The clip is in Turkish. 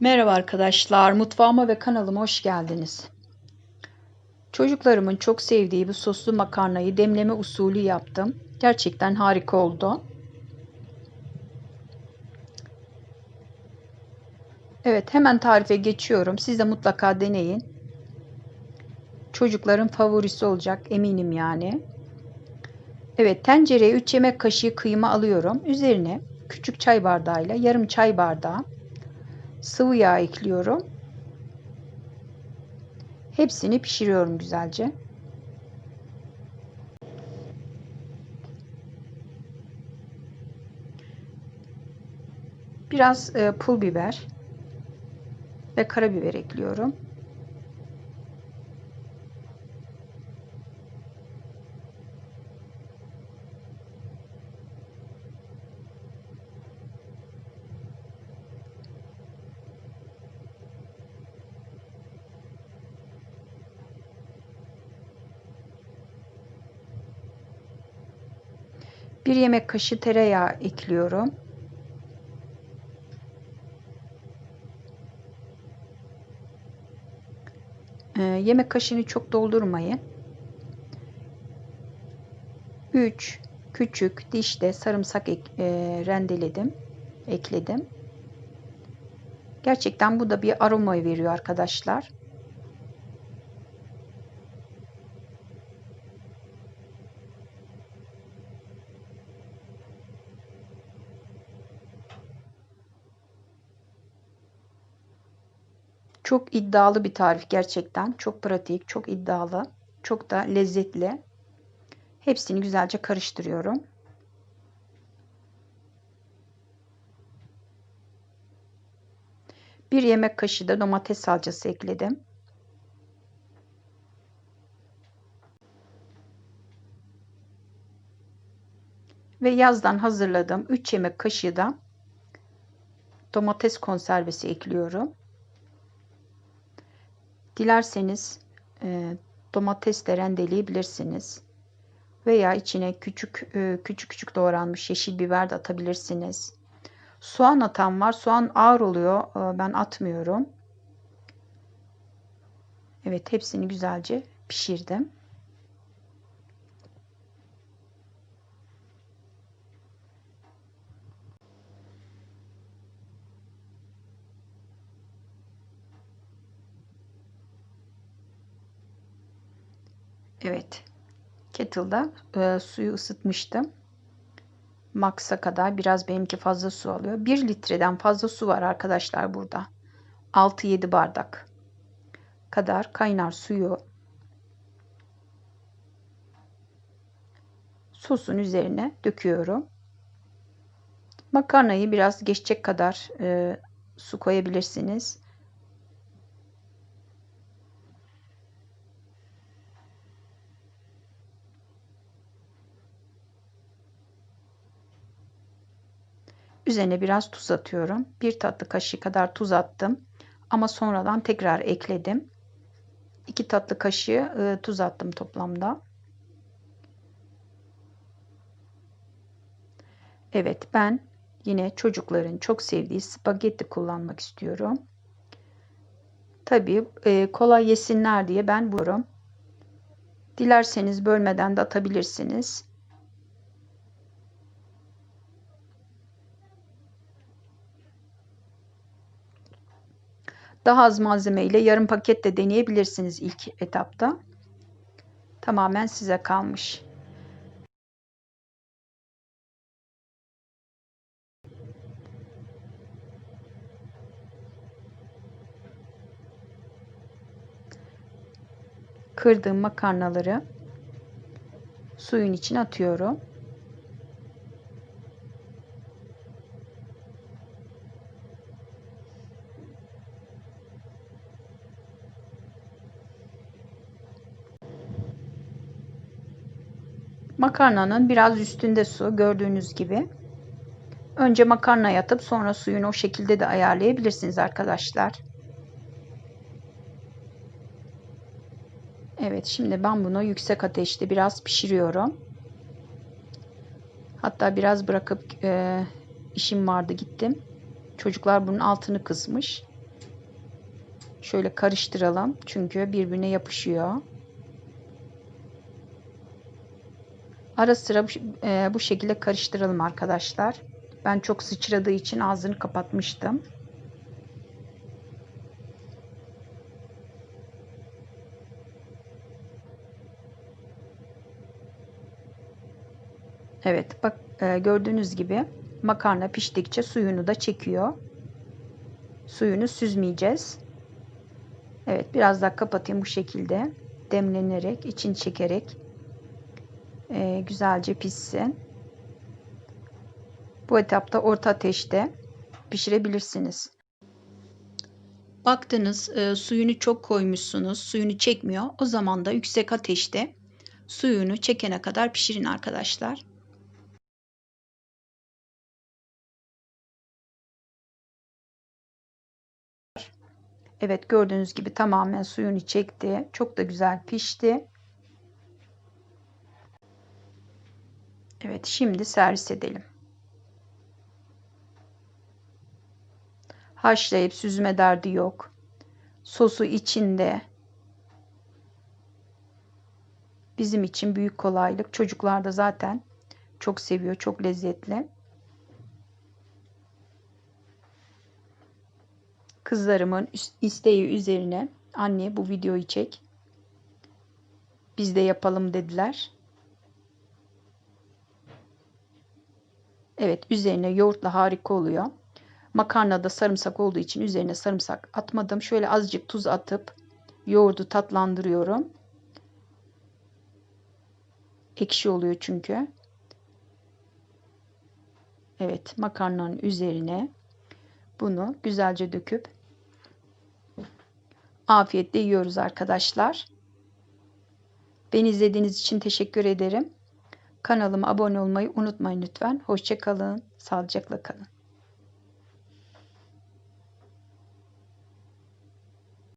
Merhaba arkadaşlar, mutfağıma ve kanalıma hoş geldiniz. Çocuklarımın çok sevdiği bu soslu makarnayı demleme usulü yaptım. Gerçekten harika oldu. Evet, hemen tarife geçiyorum. Siz de mutlaka deneyin. Çocukların favorisi olacak eminim yani. Evet, tencereye 3 yemek kaşığı kıyma alıyorum. Üzerine küçük çay bardağıyla yarım çay bardağı sıvı yağ ekliyorum. Hepsini pişiriyorum güzelce. Biraz e, pul biber ve karabiber ekliyorum. Bir yemek kaşığı tereyağı ekliyorum. Ee, yemek kaşığını çok doldurmayın. 3 küçük dişte sarımsak ek, e, rendeledim, ekledim. Gerçekten bu da bir aroma veriyor arkadaşlar. Çok iddialı bir tarif gerçekten. Çok pratik, çok iddialı, çok da lezzetli. Hepsini güzelce karıştırıyorum. Bir yemek kaşığı da domates salçası ekledim. Ve yazdan hazırladığım 3 yemek kaşığı da domates konservesi ekliyorum. Dilerseniz e, domates de rendeleyebilirsiniz. Veya içine küçük e, küçük küçük doğranmış yeşil biber de atabilirsiniz. Soğan atan var. Soğan ağır oluyor. E, ben atmıyorum. Evet hepsini güzelce pişirdim. Evet. Kettle'da e, suyu ısıtmıştım. Max'a kadar biraz benimki fazla su alıyor. 1 litreden fazla su var arkadaşlar burada. 6-7 bardak kadar kaynar suyu sosun üzerine döküyorum. Makarnayı biraz geçecek kadar e, su koyabilirsiniz. Üzerine biraz tuz atıyorum. Bir tatlı kaşığı kadar tuz attım. Ama sonradan tekrar ekledim. 2 tatlı kaşığı e, tuz attım toplamda. Evet ben yine çocukların çok sevdiği spagetti kullanmak istiyorum. Tabii e, kolay yesinler diye ben burum. Dilerseniz bölmeden de atabilirsiniz. Daha az malzeme ile yarım paket de deneyebilirsiniz ilk etapta. Tamamen size kalmış. Kırdığım makarnaları suyun içine atıyorum. Makarnanın biraz üstünde su gördüğünüz gibi. Önce makarna yatıp sonra suyunu o şekilde de ayarlayabilirsiniz arkadaşlar. Evet şimdi ben bunu yüksek ateşte biraz pişiriyorum. Hatta biraz bırakıp e, işim vardı gittim. Çocuklar bunun altını kısmış. Şöyle karıştıralım çünkü birbirine yapışıyor. Ara sıra bu, e, bu şekilde karıştıralım arkadaşlar. Ben çok sıçradığı için ağzını kapatmıştım. Evet bak e, gördüğünüz gibi makarna piştikçe suyunu da çekiyor. Suyunu süzmeyeceğiz. Evet biraz daha kapatayım bu şekilde. Demlenerek, için çekerek e, güzelce pişsin. Bu etapta orta ateşte pişirebilirsiniz. Baktınız e, suyunu çok koymuşsunuz, suyunu çekmiyor. O zaman da yüksek ateşte suyunu çekene kadar pişirin arkadaşlar. Evet gördüğünüz gibi tamamen suyunu çekti. Çok da güzel pişti. Evet şimdi servis edelim. Haşlayıp süzme derdi yok. Sosu içinde. Bizim için büyük kolaylık. Çocuklar da zaten çok seviyor. Çok lezzetli. Kızlarımın isteği üzerine anne bu videoyu çek. Biz de yapalım dediler. Evet üzerine yoğurtla harika oluyor. Makarnada sarımsak olduğu için üzerine sarımsak atmadım. Şöyle azıcık tuz atıp yoğurdu tatlandırıyorum. Ekşi oluyor çünkü. Evet makarnanın üzerine bunu güzelce döküp afiyetle yiyoruz arkadaşlar. Beni izlediğiniz için teşekkür ederim. Kanalıma abone olmayı unutmayın lütfen. Hoşçakalın, sağlıcakla kalın.